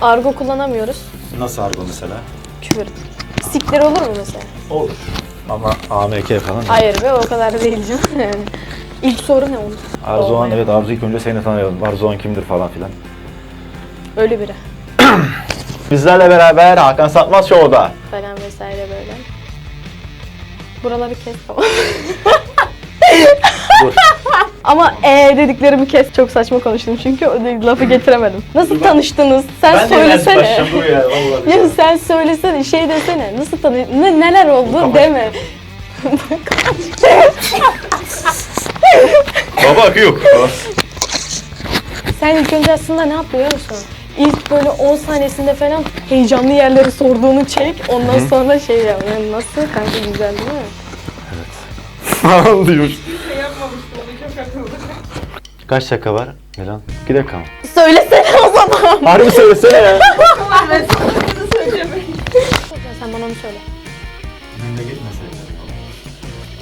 Argo kullanamıyoruz. Nasıl argo mesela? Küfür. Siktir olur mu mesela? Olur. Ama AMK falan. Hayır be o kadar değil canım. Yani. İlk soru ne olur? Arzuhan evet Arzu ilk önce seni tanıyalım. Arzuhan kimdir falan filan. Öyle biri. Bizlerle beraber Hakan Satmaz Show'da. Falan vesaire böyle. Buraları kes tamam. Dur. Ama ee dediklerimi kes. Çok saçma konuştum çünkü o de- lafı getiremedim. Nasıl tanıştınız? Sen söylesene. Ya sen söylesene, şey desene. Nasıl tanı ne, neler oldu deme. Baba akı yok. Sen ilk önce aslında ne yap biliyor musun? İlk böyle 10 saniyesinde falan heyecanlı yerleri sorduğunu çek. Ondan sonra şey yap. Yani nasıl kanka güzel değil mi? Falan diyor. Kaç dakika var? Milan. 2 dakika mı? Söylesene o zaman. Harbi söylesene ya. Sen bana onu söyle.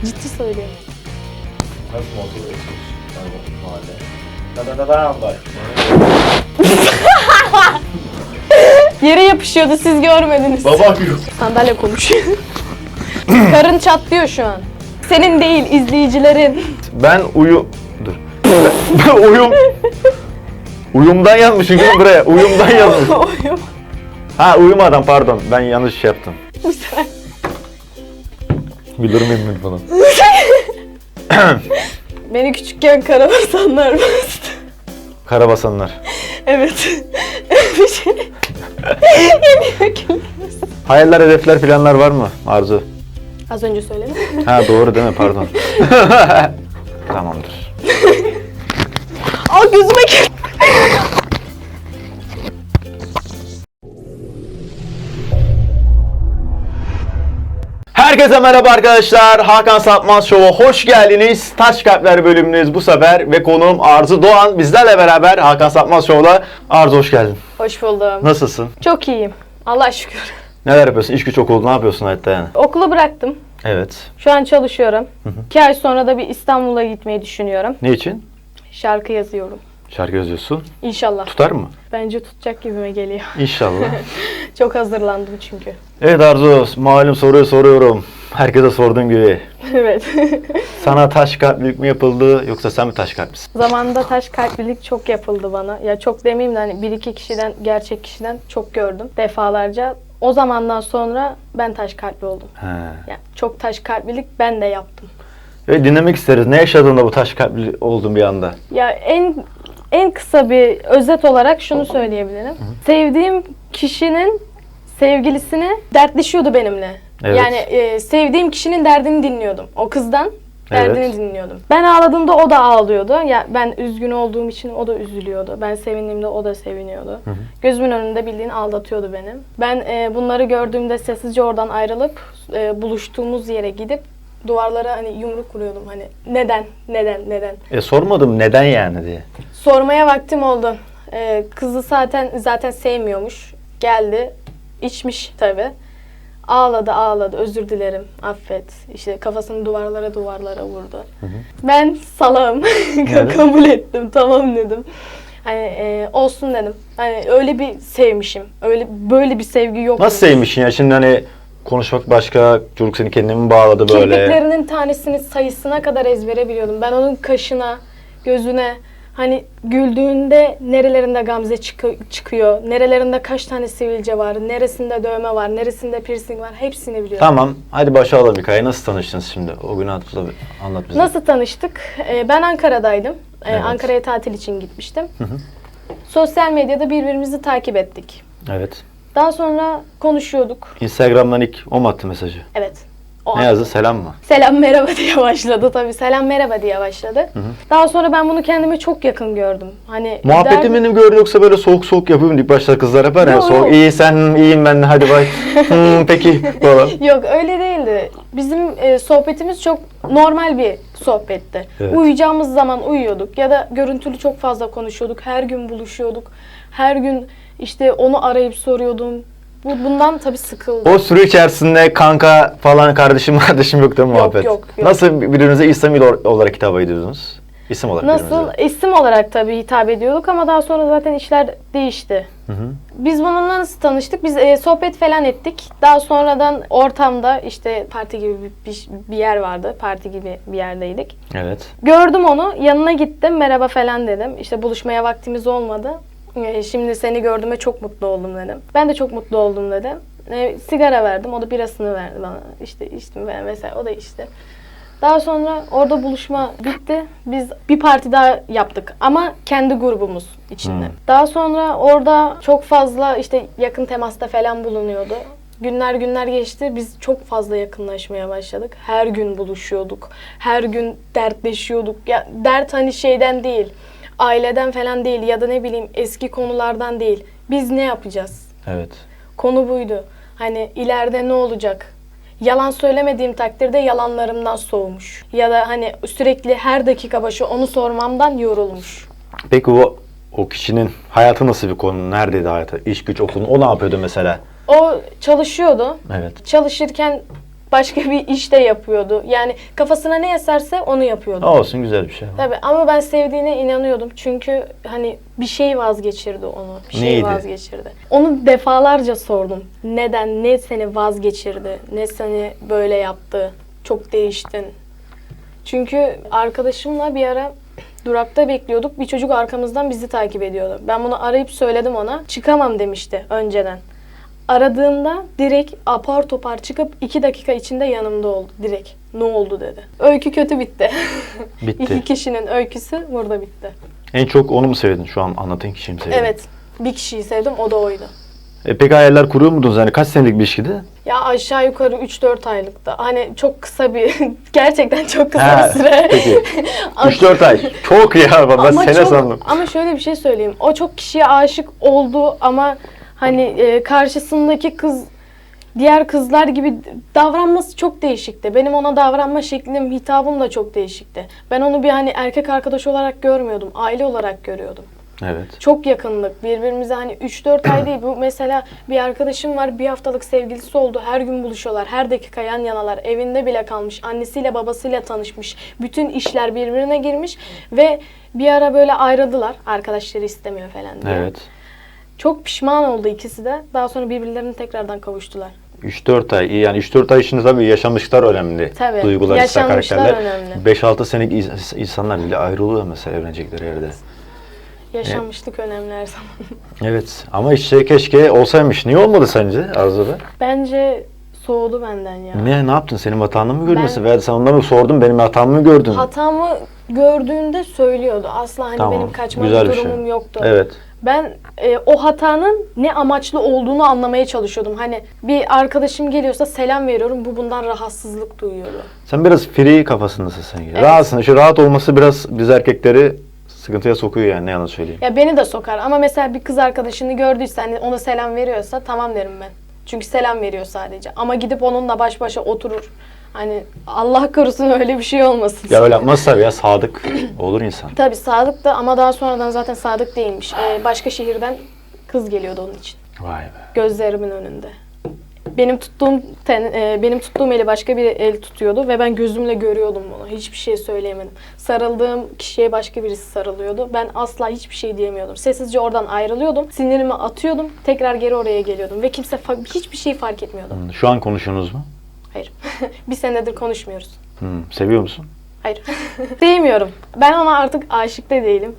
Ciddi söylüyorum. Yere yapışıyordu siz görmediniz. Baba yok. Sandalye konuşuyor. Karın çatlıyor şu an. Senin değil izleyicilerin. Ben uyu... Uyum... Uyumdan yazmışım mi buraya? Uyumdan yazmış. Oyum. Ha uyumadan pardon. Ben yanlış şey yaptım. Bu sefer. Bilirim emin falan. Beni küçükken karabasanlar bastı. Karabasanlar. Evet. Bir şey. Yemiyor ki. Hayaller, hedefler, planlar var mı Arzu? Az önce söyledim. Ha doğru değil mi? Pardon. Tamamdır. Aa gözüme gir. Herkese merhaba arkadaşlar. Hakan Satmaz Show'a hoş geldiniz. Taş Kalpler bölümünüz bu sefer ve konuğum Arzu Doğan. Bizlerle beraber Hakan Satmaz Show'la. Arzu hoş geldin. Hoş buldum. Nasılsın? Çok iyiyim. Allah şükür. Neler yapıyorsun? İş güç okul ne yapıyorsun hayatta yani? Okulu bıraktım. Evet. Şu an çalışıyorum. İki ay sonra da bir İstanbul'a gitmeyi düşünüyorum. Ne için? Şarkı yazıyorum. Şarkı yazıyorsun. İnşallah. Tutar mı? Bence tutacak gibime geliyor. İnşallah. Çok hazırlandım çünkü. evet Arzu, malum soruyu soruyorum. Herkese sorduğum gibi. evet. Sana taş kalplik mi yapıldı yoksa sen mi taş kalplisin? Zamanında taş kalplilik çok yapıldı bana. Ya çok demeyeyim de hani bir iki kişiden, gerçek kişiden çok gördüm defalarca. O zamandan sonra ben taş kalpli oldum. He. Ya çok taş kalplilik ben de yaptım. Ve dinlemek isteriz. Ne yaşadın da bu taş kalpli oldun bir anda? Ya en en kısa bir özet olarak şunu söyleyebilirim. Sevdiğim kişinin sevgilisini dertleşiyordu benimle. Evet. Yani e, sevdiğim kişinin derdini dinliyordum. O kızdan derdini Evet. dinliyordum. Ben ağladığımda o da ağlıyordu. Ya ben üzgün olduğum için o da üzülüyordu. Ben sevindiğimde o da seviniyordu. Gözümün önünde bildiğin aldatıyordu beni. Ben e, bunları gördüğümde sessizce oradan ayrılıp e, buluştuğumuz yere gidip duvarlara hani yumruk vuruyordum hani neden neden neden E sormadım neden yani diye. Sormaya vaktim oldu. Ee, kızı zaten zaten sevmiyormuş. Geldi, içmiş tabi. Ağladı ağladı özür dilerim affet. İşte kafasını duvarlara duvarlara vurdu. Ben salağım. Evet. Kabul ettim tamam dedim. Hani e, olsun dedim. Hani öyle bir sevmişim. Öyle böyle bir sevgi yok. Nasıl sevmişsin ya şimdi hani konuşmak başka, çocuk seni kendine mi bağladı böyle? Kirpiklerinin tanesini sayısına kadar ezbere biliyordum. Ben onun kaşına, gözüne hani güldüğünde nerelerinde gamze çıkı- çıkıyor, nerelerinde kaç tane sivilce var, neresinde dövme var, neresinde piercing var hepsini biliyorum. Tamam, hadi başa alalım hikayeyi. Nasıl tanıştınız şimdi? O günü hatırla, anlat bize. Nasıl tanıştık? Ee, ben Ankara'daydım. Ee, Evet. Ankara'ya tatil için gitmiştim. Sosyal medyada birbirimizi takip ettik. Evet. Daha sonra konuşuyorduk. Instagram'dan ilk o mu attı mesajı? Evet. O Ne yazdı? Selam mı? Selam merhaba diye başladı tabii. Selam merhaba diye başladı. Daha sonra ben bunu kendime çok yakın gördüm. Hani Muhabbeti benim gördü yoksa böyle soğuk soğuk yapıyorum ilk başta kızlar yapar ya. Soğuk, iyi sen, iyiyim ben, hadi bay. Hmm, peki falan. Yok öyle değildi. Bizim e, sohbetimiz çok normal bir sohbetti. Evet. Uyuyacağımız zaman uyuyorduk ya da görüntülü çok fazla konuşuyorduk. Her gün buluşuyorduk. Her gün işte onu arayıp soruyordum. Bu bundan tabii sıkıldım. O süre içerisinde kanka falan kardeşim kardeşim yok değil mi muhabbet? yok, yok. Nasıl birbirinize İslami olarak hitap ediyordunuz? İsim olarak Nasıl? birbirinize. isim olarak tabii hitap ediyorduk ama daha sonra zaten işler değişti. Hı hı. Biz bununla nasıl tanıştık? Biz e, sohbet falan ettik. Daha sonradan ortamda işte parti gibi bir, bir, bir yer vardı. Parti gibi bir yerdeydik. Evet. Gördüm onu. Yanına gittim. Merhaba falan dedim. İşte buluşmaya vaktimiz olmadı. E, şimdi seni gördüğüme çok mutlu oldum dedim. Ben de çok mutlu oldum dedim. E, sigara verdim. O da birasını verdi bana. İşte içtim ben mesela. O da içti. Daha sonra orada buluşma bitti. Biz bir parti daha yaptık ama kendi grubumuz içinde. Hmm. Daha sonra orada çok fazla işte yakın temasta falan bulunuyordu. Günler günler geçti. Biz çok fazla yakınlaşmaya başladık. Her gün buluşuyorduk. Her gün dertleşiyorduk. Ya dert hani şeyden değil. Aileden falan değil ya da ne bileyim eski konulardan değil. Biz ne yapacağız? Evet. Konu buydu. Hani ileride ne olacak? Yalan söylemediğim takdirde yalanlarımdan soğumuş. Ya da hani sürekli her dakika başı onu sormamdan yorulmuş. Peki o o kişinin hayatı nasıl bir konu? Neredeydi hayatı? İş güç okulu. O ne yapıyordu mesela? O çalışıyordu. Evet. Çalışırken başka bir iş de yapıyordu. Yani kafasına ne eserse onu yapıyordu. Olsun güzel bir şey. Tabii ama ben sevdiğine inanıyordum. Çünkü hani bir şey vazgeçirdi onu. Bir şey Neydi? vazgeçirdi. Onu defalarca sordum. Neden? Ne seni vazgeçirdi? Ne seni böyle yaptı? Çok değiştin. Çünkü arkadaşımla bir ara durakta bekliyorduk. Bir çocuk arkamızdan bizi takip ediyordu. Ben bunu arayıp söyledim ona. Çıkamam demişti önceden. Aradığımda direkt apar topar çıkıp iki dakika içinde yanımda oldu. Direkt. Ne oldu dedi. Öykü kötü bitti. Bitti. İki kişinin öyküsü burada bitti. En çok onu mu sevdin? Şu an anlatın kişiyi mi sevdin? Evet. Bir kişiyi sevdim o da oydu. E peki hayaller kuruyor muydunuz? Yani kaç senelik bir ilişkiydi? Ya aşağı yukarı 3-4 aylıkta. Hani çok kısa bir, gerçekten çok kısa Ha, bir süre. peki. 3-4 ay. Çok ya. Ben sene çok, sandım. Ama şöyle bir şey söyleyeyim. O çok kişiye aşık oldu ama hani e, karşısındaki kız diğer kızlar gibi davranması çok değişikti. Benim ona davranma şeklim, hitabım da çok değişikti. Ben onu bir hani erkek arkadaş olarak görmüyordum. Aile olarak görüyordum. Evet. Çok yakınlık. Birbirimize hani 3-4 ay değil. Bu mesela bir arkadaşım var. Bir haftalık sevgilisi oldu. Her gün buluşuyorlar. Her dakika yan yanalar. Evinde bile kalmış. Annesiyle babasıyla tanışmış. Bütün işler birbirine girmiş. Ve bir ara böyle ayrıldılar. Arkadaşları istemiyor falan diye. Evet. Çok pişman oldu ikisi de. Daha sonra birbirlerine tekrardan kavuştular. 3-4 ay. Yani 3-4 ay içinde tabii yaşamışlar önemli. Tabii, Duygular, hisler, yaşanmışlar karakterler. önemli. 5-6 senelik ins- insanlar bile ayrılıyor mesela evlenecekleri yerde. Yaşanmışlık önemli her zaman. Evet. Ama işte keşke olsaymış. Niye olmadı sence Arzu Bey? Bence soğudu benden ya. Ne, ne yaptın? Senin hatanı mı görmesi? Ben- Veya sen ondan mı sordun? Benim hatamı mı gördün? Hatamı gördüğünde söylüyordu. Asla hani Tamam, benim kaçma güzel bir şey. durumum yoktu. Evet. Ben e, o hatanın ne amaçlı olduğunu anlamaya çalışıyordum. Hani bir arkadaşım geliyorsa selam veriyorum. Bu bundan rahatsızlık duyuyordu. Sen biraz free kafasındasın sanki. Evet. Rahatsın. Şu rahat olması biraz biz erkekleri sıkıntıya sokuyor yani ne yalan söyleyeyim. Ya beni de sokar ama mesela bir kız arkadaşını gördüyse hani ona selam veriyorsa tamam derim ben. Çünkü selam veriyor sadece. Ama gidip onunla baş başa oturur. Hani Allah korusun öyle bir şey olmasın. Ya öyle yapmaz tabii ya sadık olur insan. Tabii Sadık da ama daha sonradan zaten Sadık değilmiş. Ee, başka şehirden kız geliyordu onun için. Vay be. gözlerimin önünde. Benim tuttuğum ten, e, benim tuttuğum eli başka bir el tutuyordu ve ben gözümle görüyordum bunu. Hiçbir şey söyleyemedim. Sarıldığım kişiye başka birisi sarılıyordu. Ben asla hiçbir şey diyemiyordum. Sessizce oradan ayrılıyordum. Sinirimi atıyordum. Tekrar geri oraya geliyordum ve kimse fa- hiçbir şey fark etmiyordu. Şu an konuşuyorsunuz mu? Hayır. bir senedir konuşmuyoruz. Hmm, Seviyor musun? Hayır. Sevmiyorum. Ben ona artık aşık da değilim.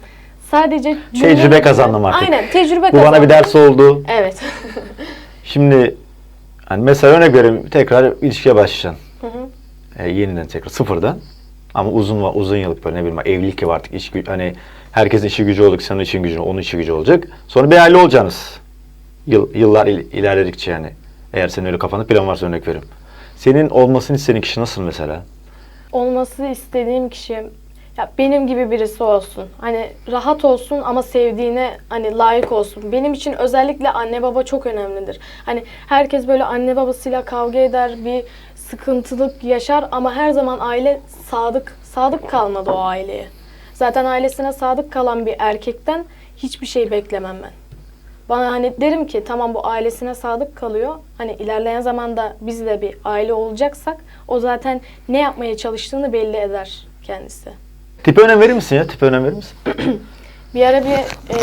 Sadece Tecrübe kazandım artık. Aynen, tecrübe Bu kazandım. bana bir ders oldu. Evet. Şimdi hani mesela örnek vereyim tekrar ilişkiye başlayacaksın. Hı hı. E, yeniden tekrar sıfırdan. Ama uzun va- uzun yıllık böyle ne bileyim evlilik gibi artık iş gü- hani herkesin işi gücü olacak, senin için gücü, onun işi gücü olacak. Sonra bir aile olacaksınız. Yıl, yıllar il- ilerledikçe yani. Eğer senin öyle kafanda plan varsa örnek veriyorum. Senin olmasını istediğin kişi nasıl mesela? olması istediğim kişi ya benim gibi birisi olsun. Hani rahat olsun ama sevdiğine hani layık olsun. Benim için özellikle anne baba çok önemlidir. Hani herkes böyle anne babasıyla kavga eder, bir sıkıntılık yaşar ama her zaman aile sadık sadık kalmadı o aileye. Zaten ailesine sadık kalan bir erkekten hiçbir şey beklemem ben. Bana hani derim ki tamam bu ailesine sadık kalıyor. Hani ilerleyen zamanda biz de bir aile olacaksak o zaten ne yapmaya çalıştığını belli eder kendisi. Tipe önem verir misin ya? Tipe önem verir misin? Bir ara bir e,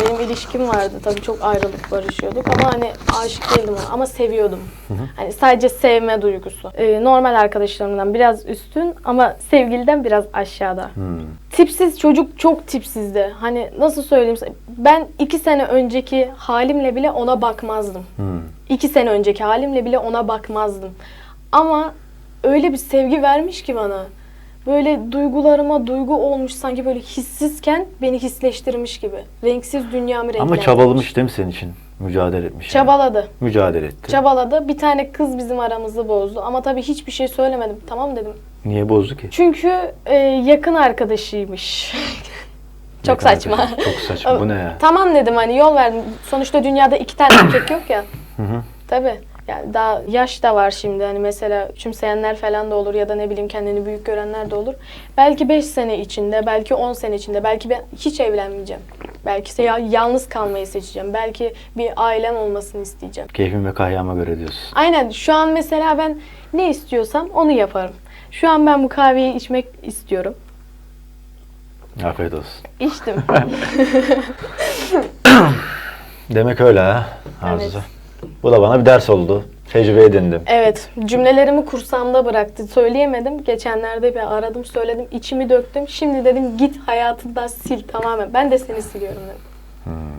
benim ilişkim vardı. Tabii çok ayrılık barışıyorduk ama hani aşık değildim ona ama seviyordum. Hani sadece sevme duygusu. E, normal arkadaşlarımdan biraz üstün ama sevgiliden biraz aşağıda. Tipsiz çocuk çok tipsizdi. Hani nasıl söyleyeyim ben iki sene önceki halimle bile ona bakmazdım. İki sene önceki halimle bile ona bakmazdım. Ama öyle bir sevgi vermiş ki bana. Böyle duygularıma duygu olmuş sanki böyle hissizken beni hisleştirmiş gibi. Renksiz dünyamı Ama renklendirmiş. çabalamış değil mi senin için? Mücadele etmiş. yani. Çabaladı. Mücadele etti. Çabaladı. Bir tane kız bizim aramızı bozdu. Ama tabii hiçbir şey söylemedim. Tamam dedim. Niye bozdu ki? Çünkü e, yakın arkadaşıymış. Çok Yakın saçma. arkadaş. Çok saçma. Bu ne ya? Tamam dedim hani yol verdim. Sonuçta dünyada iki tane erkek yok ya. hı. Tabii. Yani daha yaş da var şimdi. Hani mesela küçümseyenler falan da olur ya da ne bileyim kendini büyük görenler de olur. Belki 5 sene içinde, belki 10 sene içinde, belki ben hiç evlenmeyeceğim. Belki ise ya- yalnız kalmayı seçeceğim. Belki bir ailem olmasını isteyeceğim. Keyfim ve kahyama göre diyorsun. Aynen şu an mesela ben ne istiyorsam onu yaparım. Şu an ben bu kahveyi içmek istiyorum. Afiyet olsun. İçtim. Demek öyle ha Arzu. Evet. Bu da bana bir ders oldu. Tecrübe edindim. Evet, cümlelerimi kursamda bıraktı. Söyleyemedim. Geçenlerde bir aradım, söyledim, içimi döktüm. Şimdi dedim git hayatından sil tamamen. Ben de seni siliyorum dedim.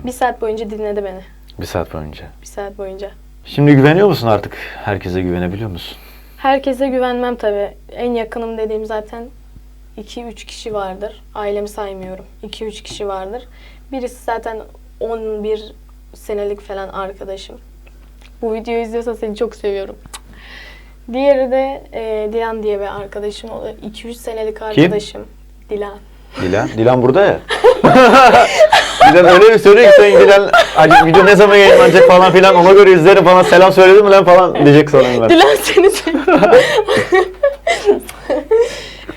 Bir saat boyunca dinledi beni. Bir saat boyunca. Bir saat boyunca. Şimdi güveniyor musun artık? Herkese güvenebiliyor musun? Herkese güvenmem tabii. En yakınım dediğim zaten 2-3 kişi vardır. Ailemi saymıyorum. 2-3 kişi vardır. Birisi zaten 11 senelik falan arkadaşım. Bu videoyu izliyorsan seni çok seviyorum. Diğeri de e, Dilan diye bir arkadaşım. O da 2-3 senelik arkadaşım. Dilan. Dilan. Dilan burada ya. Dilan öyle bir söylüyor ki sen Dilan video ne zaman yayınlanacak falan filan ona göre izlerim falan selam söyledim mi lan falan diyecek sonra ben. Dilan seni seviyorum.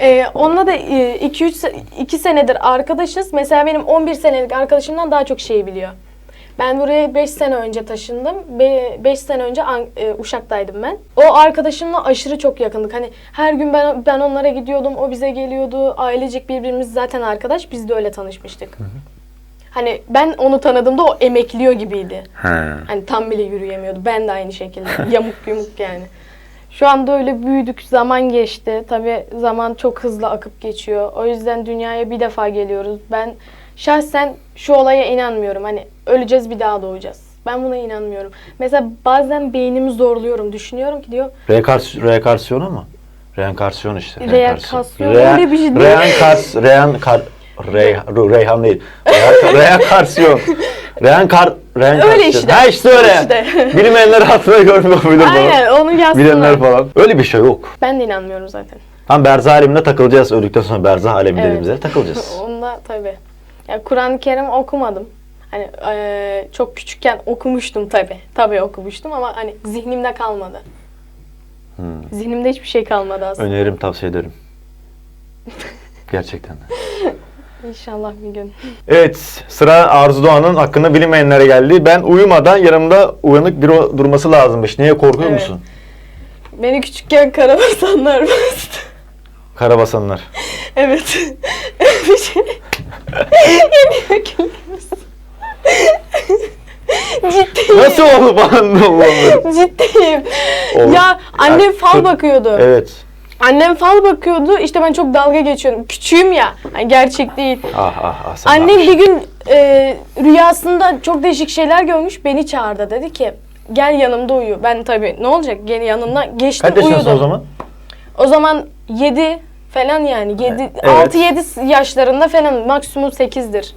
Ee, onunla da 2-3 2 senedir arkadaşız. Mesela benim 11 senelik arkadaşımdan daha çok şey biliyor. Ben buraya 5 sene önce taşındım. 5 sene önce An- e, Uşak'taydım ben. O arkadaşımla aşırı çok yakındık. Hani her gün ben ben onlara gidiyordum, o bize geliyordu. Ailecek birbirimiz zaten arkadaş. Biz de öyle tanışmıştık. Hani ben onu tanıdığımda o emekliyor gibiydi. He. Hani tam bile yürüyemiyordu. Ben de aynı şekilde. Yamuk yumuk yani. Şu anda öyle büyüdük. Zaman geçti. Tabii zaman çok hızlı akıp geçiyor. O yüzden dünyaya bir defa geliyoruz. Ben şahsen şu olaya inanmıyorum. Hani öleceğiz bir daha doğacağız. Ben buna inanmıyorum. Mesela bazen beynimi zorluyorum. Düşünüyorum ki diyor Rekars reenkarsiyon mu? Reenkarsiyon işte. Reenkarsiyon, Rea- öyle bir şey değil. Reenkars, reenkar, Rey, Reyhan değil. Reenka- Reenkarsiyon. Reenkar, reenkarsiyon. Öyle işte. Ha işte öyle. İşte. Bilmeyenler hatırına görmüyor bilir bunu. Aynen onu yazsınlar. Bilenler falan. Öyle bir şey yok. Ben de inanmıyorum zaten. Tam berzah alemine takılacağız. Öldükten sonra berzah alemi Evet. dediğimiz yere takılacağız. Onda tabii. Ya Kur'an-ı Kerim okumadım. Hani eee, çok küçükken okumuştum tabii. Tabii okumuştum ama hani zihnimde kalmadı. Hmm. Zihnimde hiçbir şey kalmadı aslında. Öneririm, tavsiye ederim. Gerçekten de. İnşallah bir gün. Evet, sıra Arzu Doğan'ın hakkında bilinmeyenlere geldi. Ben uyumadan yanımda uyanık biri durması lazımmış. Niye korkuyor Evet. musun? Beni küçükken karabasanlar bastı. Karabasanlar. evet. bir şey. Yeni. Ciddiyim. Nasıl oldu da olmadı. Ciddiyim. Oğlum, Ya annem fal bakıyordu. Evet. Annem fal bakıyordu. İşte ben çok dalga geçiyordum. Küçüğüm ya. Hani gerçek değil. Ah ah ah. sen Annem ah. bir gün e, rüyasında çok değişik şeyler görmüş. Beni çağırdı. Dedi ki gel yanımda uyu. Ben tabii ne olacak? Gel yanımda geçtim Kaç yaşındasın uyudum. o zaman? O zaman 7 falan yani. 7 Evet. 6-7 yaşlarında falan maksimum 8'dir.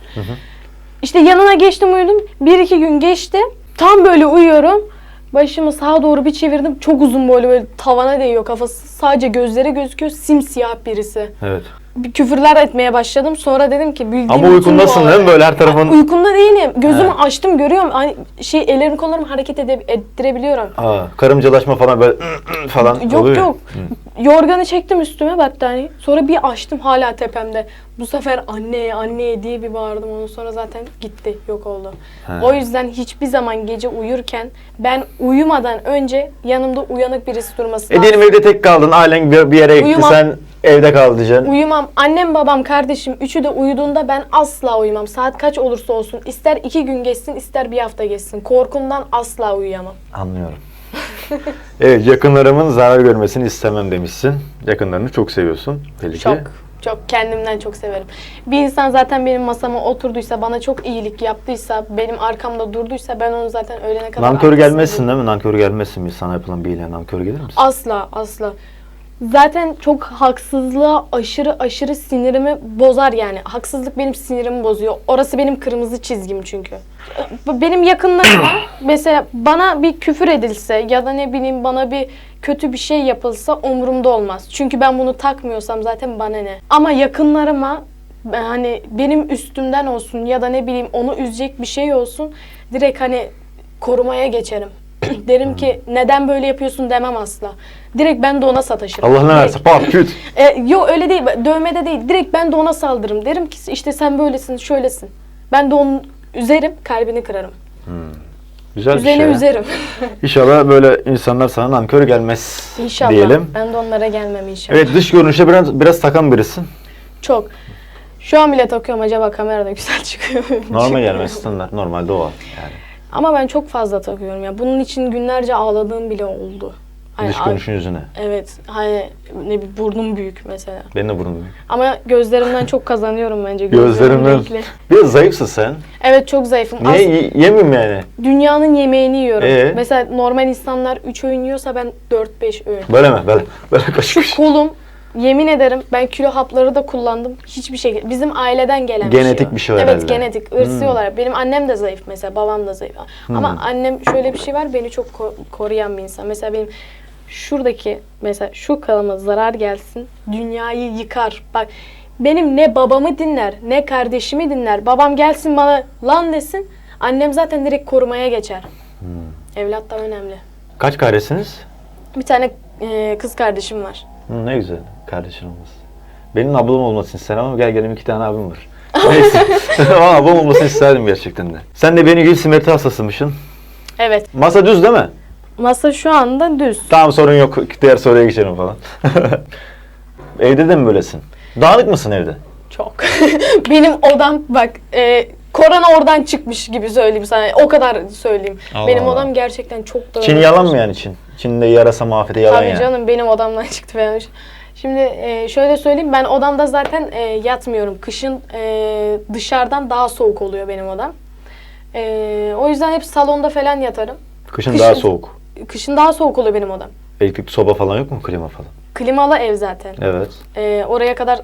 İşte yanına geçtim uyudum. Bir iki gün geçti. Tam böyle uyuyorum. Başımı sağa doğru bir çevirdim. Çok uzun boylu böyle tavana değiyor kafası. Sadece gözleri gözüküyor. Simsiyah birisi. Evet. Bir küfürler etmeye başladım. Sonra dedim ki bildiğim Ama bütün uykundasın bu değil mi? Böyle her tarafın... Uykumda değilim. Gözümü He. açtım görüyorum. Hani şey ellerim kollarımı hareket ede- ettirebiliyorum. Aa, karımcalaşma falan böyle falan Yok oluyor. ya. yok. Yorganı çektim üstüme battaniye. Sonra bir açtım hala tepemde. Bu sefer anne anne diye bir bağırdım. Ondan sonra zaten gitti. Yok oldu. He. O yüzden hiçbir zaman gece uyurken ben uyumadan önce yanımda uyanık birisi durması E diyelim evde tek kaldın, ailen bir, bir yere gitti, Uyumam. sen evde kal diyeceksin. Uyumam. Annem, babam, kardeşim üçü de uyuduğunda ben asla uyumam. Saat kaç olursa olsun. ister iki gün geçsin ister bir hafta geçsin. Korkumdan asla uyuyamam. Anlıyorum. evet, yakınlarımın zarar görmesini istemem demişsin. Yakınlarını çok seviyorsun belli ki. Çok. Çok kendimden çok severim. Bir insan zaten benim masama oturduysa, bana çok iyilik yaptıysa, benim arkamda durduysa ben onu zaten öğlene kadar Nankör arkasında gelmezsin değil mi? Nankör gelmezsin bir sana yapılan bir iyiliğe nankör gelir misin? Asla asla. Zaten çok haksızlığa aşırı aşırı sinirimi bozar yani. Haksızlık benim sinirimi bozuyor. Orası benim kırmızı çizgim çünkü. Benim yakınlarıma mesela bana bir küfür edilse ya da ne bileyim bana bir kötü bir şey yapılsa umurumda olmaz. Çünkü ben bunu takmıyorsam zaten bana ne. Ama yakınlarıma ben hani benim üstümden olsun ya da ne bileyim onu üzecek bir şey olsun direkt hani korumaya geçerim. Derim ki neden böyle yapıyorsun demem asla. Direkt ben de ona sataşırım. Allah ne verse pat küt. E, yok öyle değil. Dövmede değil. Direkt ben de ona saldırırım. Derim ki işte sen böylesin, şöylesin. Ben de onu üzerim, kalbini kırarım. Güzel bir Üzerine şey. üzerim. İnşallah böyle insanlar sana nankör gelmez İnşallah. diyelim. Ben de onlara gelmem inşallah. Evet dış görünüşe biraz, biraz takan birisin. Çok. Şu an bile takıyorum acaba kamerada güzel çıkıyor? Normal Çıkmıyor. gelmesi standart. Normalde o var. Yani. Ama ben çok fazla takıyorum ya. Bunun için günlerce ağladığım bile oldu. Hani Dış görünüşün yüzüne. Evet. Hani ne bir burnum büyük mesela. Benim de burnum büyük. Ama gözlerimden çok kazanıyorum bence. Gözlerimden. Biraz zayıfsın sen. Evet çok zayıfım. Niye y- yemeyeyim yani? Dünyanın yemeğini yiyorum. Ee? Mesela normal insanlar 3 öğün yiyorsa ben 4-5 öğün. Böyle mi? Böyle. Böyle kaşık kaşık. Kolum yemin ederim ben kilo hapları da kullandım. Hiçbir şey bizim aileden gelen Genetik bir bir şey. şey o. Evet herhalde. genetik. Irsi olarak. Benim annem de zayıf mesela. Babam da zayıf. Ama annem şöyle bir şey var. Beni çok ko- koruyan bir insan. Mesela benim şuradaki mesela şu kanıma zarar gelsin. Dünyayı yıkar. Bak benim ne babamı dinler ne kardeşimi dinler. Babam gelsin bana lan desin. Annem zaten direkt korumaya geçer. Evlat da önemli. Kaç kardeşsiniz? Bir tane e, kız kardeşim var. Hı, ne güzel kardeşin olması. Benim ablam olmasını isterim ama gel gelelim iki tane abim var. Neyse. ama ablam olmasını isterdim gerçekten de. Sen de beni Gül simetri hastasıymışsın. Evet. Masa düz değil mi? Masa şu anda düz. Tamam sorun yok. Diğer soruya geçelim falan. evde de mi böylesin? Dağınık mısın evde? Çok. Benim odam bak e, korona oradan çıkmış gibi söyleyeyim sana. O kadar söyleyeyim. Allah benim Allah. odam gerçekten çok dağınık. Çin yalan mı yani Çin? Çin'de yarasa mahvede yalan Tabii yani. canım benim odamdan çıktı falan. Şimdi e, şöyle söyleyeyim ben odamda zaten e, yatmıyorum. Kışın e, dışarıdan daha soğuk oluyor benim odam. E, o yüzden hep salonda falan yatarım. Kışın, daha soğuk. Kışın daha soğuk oluyor benim odam. Elektrikli soba falan yok mu? Klima falan. Klimalı ev zaten. Evet. E, oraya kadar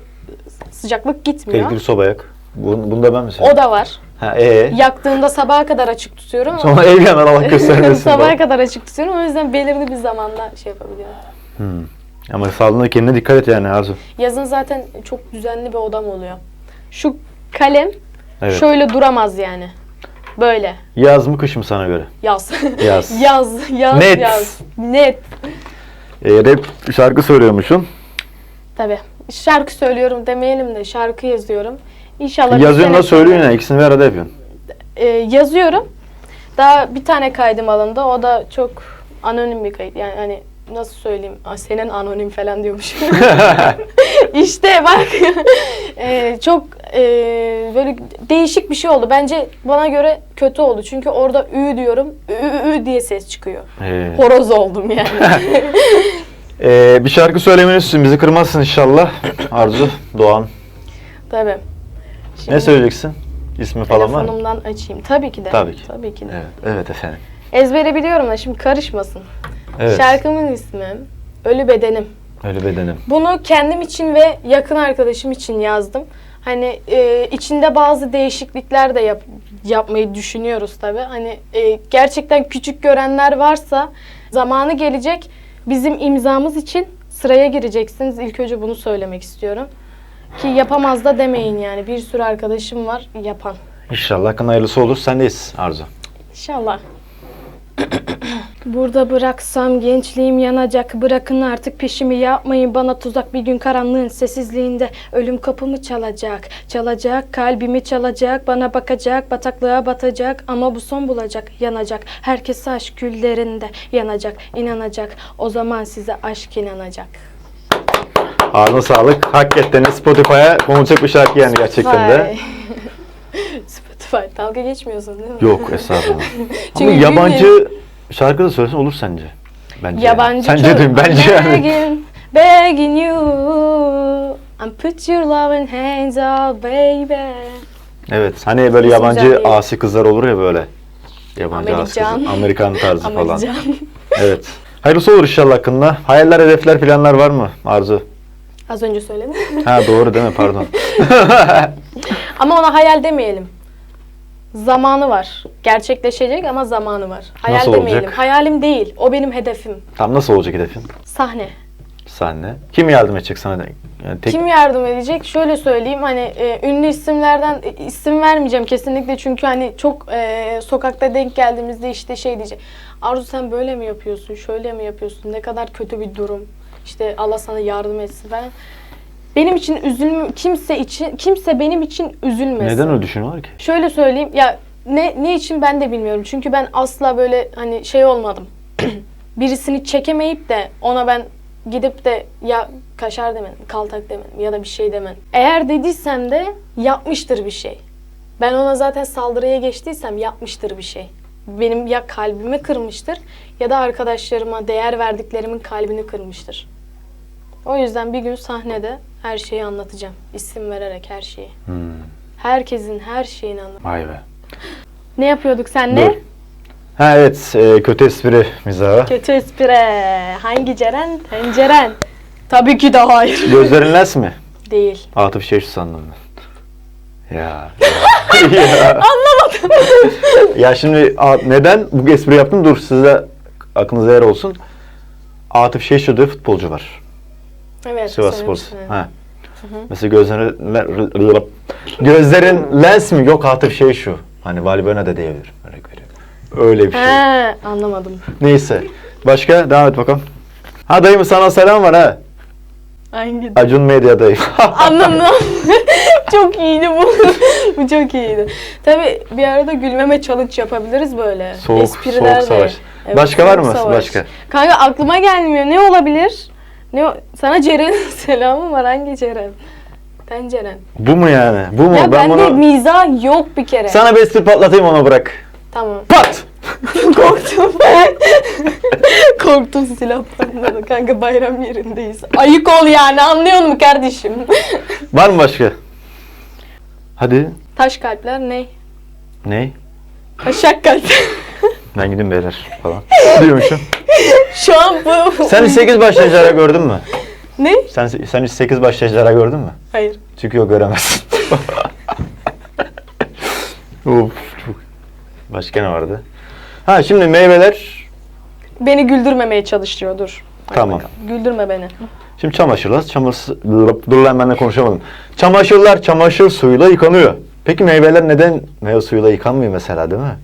sıcaklık gitmiyor. Elektrikli soba yak. Bunu, bunu da ben mi söyleyeyim? O da var. Ha ee? Yaktığımda sabaha kadar açık tutuyorum ama Sonra ev yanar Allah göstermesin. sabaha falan. kadar açık tutuyorum. O yüzden belirli bir zamanda şey yapabiliyorum. Hmm. Ama sağlığına kendine dikkat et yani Arzu. Yazın zaten çok düzenli bir odam oluyor. Şu kalem Evet. şöyle duramaz yani. Böyle. Yaz mı kış mı sana göre? Yaz. Yaz. yaz, yaz, Net. yaz. Net. E, rap şarkı söylüyormuşsun. Tabii. Şarkı söylüyorum demeyelim de şarkı yazıyorum. İnşallah bir Yazıyorsun sene da söylüyorsun sonra- ya ikisini bir arada yapıyorsun. Ee, yazıyorum. Daha bir tane kaydım alındı. O da çok anonim bir kayıt. Yani hani nasıl söyleyeyim? Aa, senin anonim falan diyormuş. işte bak. Ee, çok e, böyle değişik bir şey oldu. Bence bana göre kötü oldu. Çünkü orada ü diyorum. Ü, ü, ü diye ses çıkıyor. Ee, Horoz oldum yani. e, bir şarkı söylemelisin bizi kırmazsın inşallah. Arzu, Doğan. Tabii. Ne Şimdi söyleyeceksin? İsmi falan var mı? Telefonumdan açayım. Tabii ki de. Tabii ki. Tabii ki de. Evet, evet efendim. Ezbere biliyorum da şimdi karışmasın. Evet. Şarkımın ismi Ölü Bedenim. Öyle bedenim. Bunu kendim için ve yakın arkadaşım için yazdım. Hani e, içinde bazı değişiklikler de yap- yapmayı düşünüyoruz tabii. Hani e, gerçekten küçük görenler varsa zamanı gelecek bizim imzamız için sıraya gireceksiniz. İlk önce bunu söylemek istiyorum. Ki yapamaz da demeyin yani. Bir sürü arkadaşım var yapan. İnşallah hakkın hayırlısı olur. Sendeyiz Arzu. İnşallah. Burada bıraksam gençliğim yanacak. Bırakın artık peşimi yapmayın bana tuzak. Bir gün karanlığın sessizliğinde ölüm kapımı çalacak. Çalacak, kalbimi çalacak. Bana bakacak, bataklığa batacak. Ama bu son bulacak, yanacak. Herkes aşk küllerinde yanacak, inanacak. O zaman size aşk inanacak. Ağzına sağlık. Hakikaten Spotify'a konulacak bir şarkı yani gerçekten de. Vay. Spotify. Dalga geçmiyorsun değil mi? Yok estağfurullah. Ama Çünkü yabancı şarkı da söylesen olur sence. Bence. Yabancı Sence çok- değil bence yani. Begging, begging you And put your loving hands up baby Evet hani böyle yabancı asi kızlar olur ya böyle. Yabancı asi Amerikan. kızlar. Amerikan tarzı falan. Evet. Hayırlısı olur inşallah hakkında. Hayaller, hedefler, planlar var mı Arzu? Az önce söyledim. Ha doğru değil mi? Pardon. ama ona hayal demeyelim. Zamanı var. Gerçekleşecek ama zamanı var. Hayal Nasıl demeyelim. olacak? Hayalim değil. O benim hedefim. Tam nasıl olacak hedefin? Sahne. Sahne. Kim yardım edecek sana? Yani tek... Kim yardım edecek? Şöyle söyleyeyim hani e, ünlü isimlerden e, isim vermeyeceğim kesinlikle çünkü hani çok e, sokakta denk geldiğimizde işte şey diyecek. Arzu sen böyle mi yapıyorsun? Şöyle mi yapıyorsun? Ne kadar kötü bir durum. İşte Allah sana yardım etsin falan. Benim için üzülme kimse için kimse benim için üzülmesin. Neden öyle düşünüyorlar ki? Şöyle söyleyeyim ya ne ne için ben de bilmiyorum. Çünkü ben asla böyle hani şey olmadım. Birisini çekemeyip de ona ben gidip de ya kaşar demedim, kaltak demedim ya da bir şey demedim. Eğer dediysem de yapmıştır bir şey. Ben ona zaten saldırıya geçtiysem yapmıştır bir şey. Benim ya kalbimi kırmıştır ya da arkadaşlarıma değer verdiklerimin kalbini kırmıştır. O yüzden bir gün sahnede her şeyi anlatacağım. İsim vererek her şeyi. Hmm. Herkesin her şeyini anlat. Vay be. Ne yapıyorduk senle? Dur. Ha evet e, kötü espri mizahı. Kötü espri. Hangi Ceren? Tenceren. Tabii ki de hayır. Gözlerin lens mi? Değil. Atıf şey sandım ben. Ya. ya. Anlamadım. ya şimdi a- neden bu espri yaptım? Dur size aklınıza yer olsun. Atıf Şeşu diye futbolcu var. Evet. Sivas Spor. Ha. Mesela gözlerin le- gözlerin lens mi? Yok Atıf şey şu. Hani Valbuena da diyebilirim. Örnek veriyorum. Öyle bir şey. He, anlamadım. Neyse. Başka? Devam et bakalım. Ha dayım sana selam var ha. Hangi? Acun Medya dayım. Anladım. çok iyiydi bu. bu çok iyiydi. Tabii bir arada gülmeme challenge yapabiliriz böyle. Soğuk- Espriler soğuk de- savaş. Başka var mı? savaş. Başka? Kanka aklıma gelmiyor. Ne olabilir? Ne o- Sana Ceren'in selamı var. Hangi Ceren? Ben Ceren. Bu mu yani? Bu mu? Ya ben bende bunu... mizah yok bir kere. Sana bir espri patlatayım ona bırak. Tamam. Pat! Korktum. Korktum silah patladı. Kanka bayram yerindeyiz. Ayık ol yani anlıyor musun kardeşim? Var mı başka? Hadi. Taş kalpler ne? Ne? Taşak kalp. Ben gideyim beyler falan. Diyormuşum. Şu an bu. Sen hiç 8 baş ejderha gördün mü? Ne? Sen, sen hiç 8 baş ejderha gördün mü? Hayır. Çünkü o göremezsin. of, çok. Başka ne vardı? Ha şimdi meyveler. Beni güldürmemeye çalışıyor dur. Hadi Tamam. bakalım. Güldürme beni. Şimdi çamaşırlar. Çamaşır... Dur lan ben de konuşamadım. Çamaşırlar çamaşır suyuyla yıkanıyor. Peki meyveler neden meyve suyuyla yıkanmıyor mesela değil mi?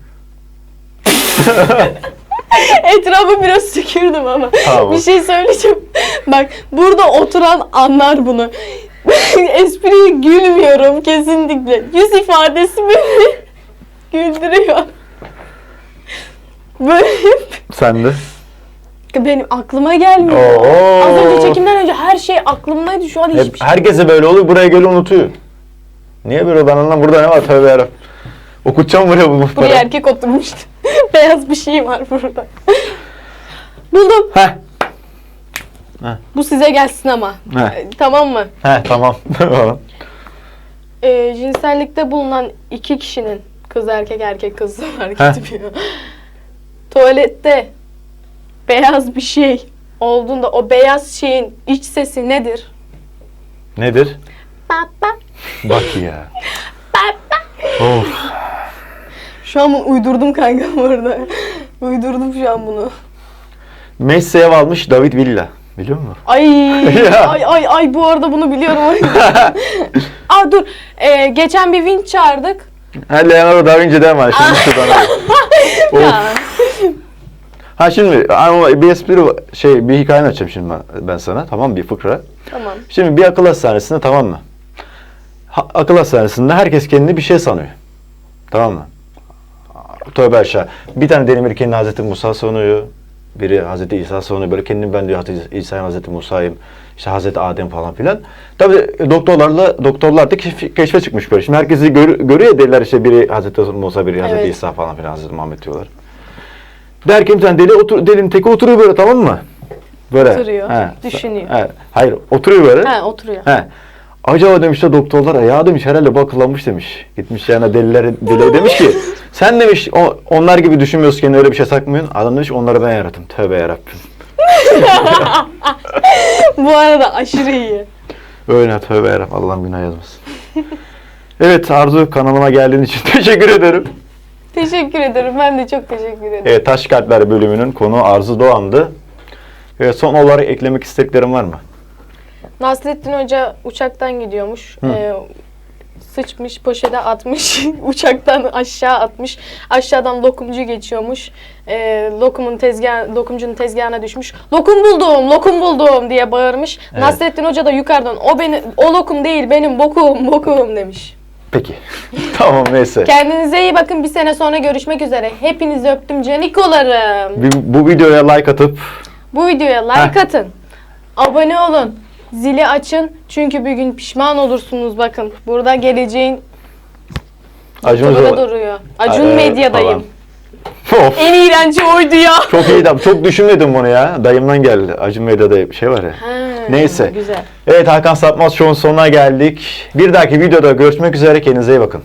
Etrafı biraz sükürdüm ama. Tamam. Bir şey söyleyeceğim. Bak burada oturan anlar bunu. Espriye gülmüyorum kesinlikle. Yüz ifadesi beni güldürüyor. Böyle Sen de. benim aklıma gelmiyor. Oo. Az önce çekimden önce her şey aklımdaydı. Şu an hiçbir Hep, şey. herkese böyle oluyor. Buraya geliyor unutuyor. Niye böyle ben anlam burada ne var tövbe yarabbim. Okutacağım buraya bu muhtarı. Buraya erkek oturmuştu. Beyaz bir şey var burada. Buldum. Heh. Bu size gelsin ama. Heh. Ee, Tamam mı? Heh tamam. Ee, cinsellikte bulunan iki kişinin kız erkek erkek kız hareket yapıyor. Tuvalette beyaz bir şey olduğunda o beyaz şeyin iç sesi nedir? Nedir? Baba, Bak ya. baba. Of. Şu an bunu uydurdum kanka bu arada. uydurdum şu an bunu. Messi ev almış David Villa. Biliyor musun? Ay Ya. ay ay ay bu arada bunu biliyorum. Aa dur. Ee, geçen bir vinç çağırdık. Ha Leonardo da Vinci'den var. Şimdi şuradan. Ya. Ha şimdi ama bir espri şey bir hikaye anlatacağım şimdi ben, ben sana tamam mı? bir fıkra. Tamam. Şimdi bir akıl hastanesinde tamam mı? Ha- akıl hastanesinde herkes kendini bir şey sanıyor. Tamam mı? Tövbe aşağı. Bir tane deli kendini Hazreti Musa sanıyor. Biri Hazreti İsa sanıyor. Böyle kendim ben diyor Hazreti İsa'yım, Hazreti Musa'yım. İşte Hazreti Adem falan filan. Tabii doktorlarla doktorlar da keşf- keşfe çıkmış böyle. Şimdi herkesi gör, görüyor ya deliler işte biri Hazreti Musa, biri Hazreti Evet. İsa falan filan Hazreti Muhammed diyorlar. Derken bir tane deli otur, delinin teki oturuyor böyle tamam mı? Böyle. Oturuyor, düşünüyor. He, hayır oturuyor böyle. Ha oturuyor. He. Acaba demişler doktorlar ya demiş herhalde bu akıllanmış demiş. Gitmiş yani delilere deliye demiş ki sen demiş o, onlar gibi düşünmüyorsun kendine öyle bir şey sakmıyorsun. Adam demiş onları ben yarattım. Tövbe yarabbim. Bu arada aşırı iyi. Öyle tövbe yarabbim Allah'ım günah yazmasın. evet Arzu kanalıma geldiğin için teşekkür ederim. Teşekkür ederim. Ben de çok teşekkür ederim. Evet Taş Kalpler bölümünün konu Arzu Doğan'dı. Evet, son olarak eklemek istediklerim var mı? Nasrettin Hoca uçaktan gidiyormuş. Ee, sıçmış, poşete atmış. uçaktan aşağı atmış. Aşağıdan lokumcu geçiyormuş. Ee, lokumun tezgah, lokumcunun tezgahına düşmüş. Lokum buldum, lokum buldum diye bağırmış. Nasrettin Hoca da yukarıdan o beni o lokum değil benim bokum, bokum demiş. Peki. tamam neyse. Kendinize iyi bakın. Bir sene sonra görüşmek üzere. Hepinizi öptüm canikolarım. Bir- bu videoya like atıp Bu videoya like Heh. atın. Abone olun. Zili açın. Çünkü bir gün pişman olursunuz bakın. Burada geleceğin Acun burada Ilıcalı- duruyor. Acun Ee, Medya'dayım. Of. En iğrenci oydu ya. Çok iyi adam. Çok düşünmedim bunu ya. Dayımdan geldi. Acun Medya'da bir şey var ya. Ha, Neyse. Güzel. Evet Hakan Sapmaz Show'un sonuna geldik. Bir dahaki videoda görüşmek üzere. Kendinize iyi bakın.